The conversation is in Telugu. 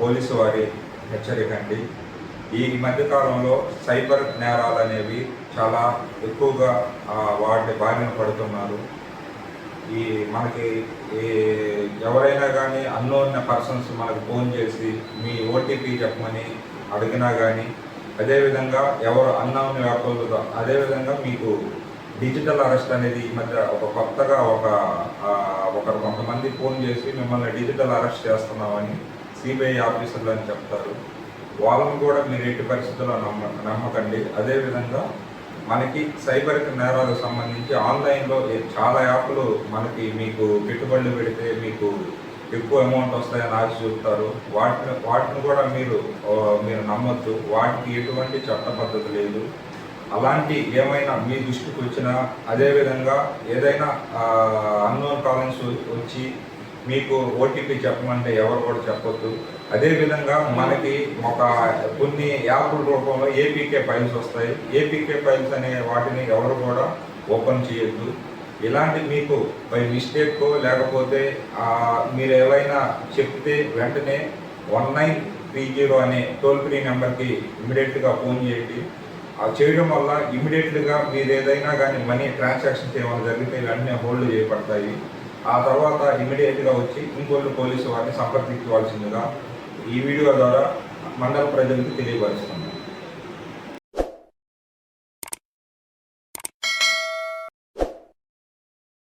పోలీసు వారి హెచ్చరిక అండి. ఈ మధ్యకాలంలో సైబర్ నేరాలు అనేవి చాలా ఎక్కువగా వాటి బారిన పడుతున్నారు. ఈ మనకి ఈ ఎవరైనా కానీ అన్నోన్న పర్సన్స్ మనకు ఫోన్ చేసి మీ ఓటీపీ చెప్పమని అడిగినా కానీ అదేవిధంగా ఎవరు అన్నోన్ వ్యాపారులతో అదేవిధంగా మీకు డిజిటల్ అరెస్ట్ అనేది ఈ మధ్య ఒక కొత్తగా ఒక మంది ఫోన్ చేసి మిమ్మల్ని డిజిటల్ అరెస్ట్ చేస్తున్నామని సిబిఐ ఆఫీసర్లు అని చెప్తారు. వాళ్ళని కూడా మీరు ఎట్టి పరిస్థితుల్లో నమ్మ నమ్మకండి. అదేవిధంగా మనకి సైబర్ నేరాలకు సంబంధించి ఆన్లైన్లో చాలా యాప్లు మనకి మీకు పెట్టుబడులు పెడితే మీకు ఎక్కువ అమౌంట్ వస్తాయని ఆశ చూపుతారు. వాటిని వాటిని కూడా మీరు మీరు నమ్మొచ్చు వాటికి ఎటువంటి చట్ట పద్ధతి లేదు. అలాంటి ఏమైనా మీ దృష్టికి వచ్చినా అదేవిధంగా ఏదైనా అన్నోన్ కాలన్స్ వచ్చి మీకు ఓటీపీ చెప్పమంటే ఎవరు కూడా చెప్పొద్దు. అదేవిధంగా మనకి ఒక కొన్ని యాప్ల రూపంలో ఏపీకే ఫైల్స్ వస్తాయి. ఏపీకే ఫైల్స్ అనే వాటిని ఎవరు కూడా ఓపెన్ చేయొద్దు. ఇలాంటి మీకు బై మిస్టేక్ లేకపోతే మీరు ఏవైనా చెప్తే వెంటనే వన్ నైన్ త్రీ జీరో అనే టోల్ ఫ్రీ నెంబర్కి ఇమీడియట్గా ఫోన్ చేయండి. ఆ చేయడం వల్ల ఇమీడియట్గా మీరు ఏదైనా కానీ మనీ ట్రాన్సాక్షన్స్ ఏమైనా జరిగితే ఇవన్నీ హోల్డ్ చేయబడతాయి. ఆ తర్వాత ఇమీడియట్గా వచ్చి ఇంకోళ్ళు పోలీసు వారిని సంప్రదించవలసిందిగా ఈ వీడియో ద్వారా మండల ప్రజలకు తెలియపరుస్తున్నాం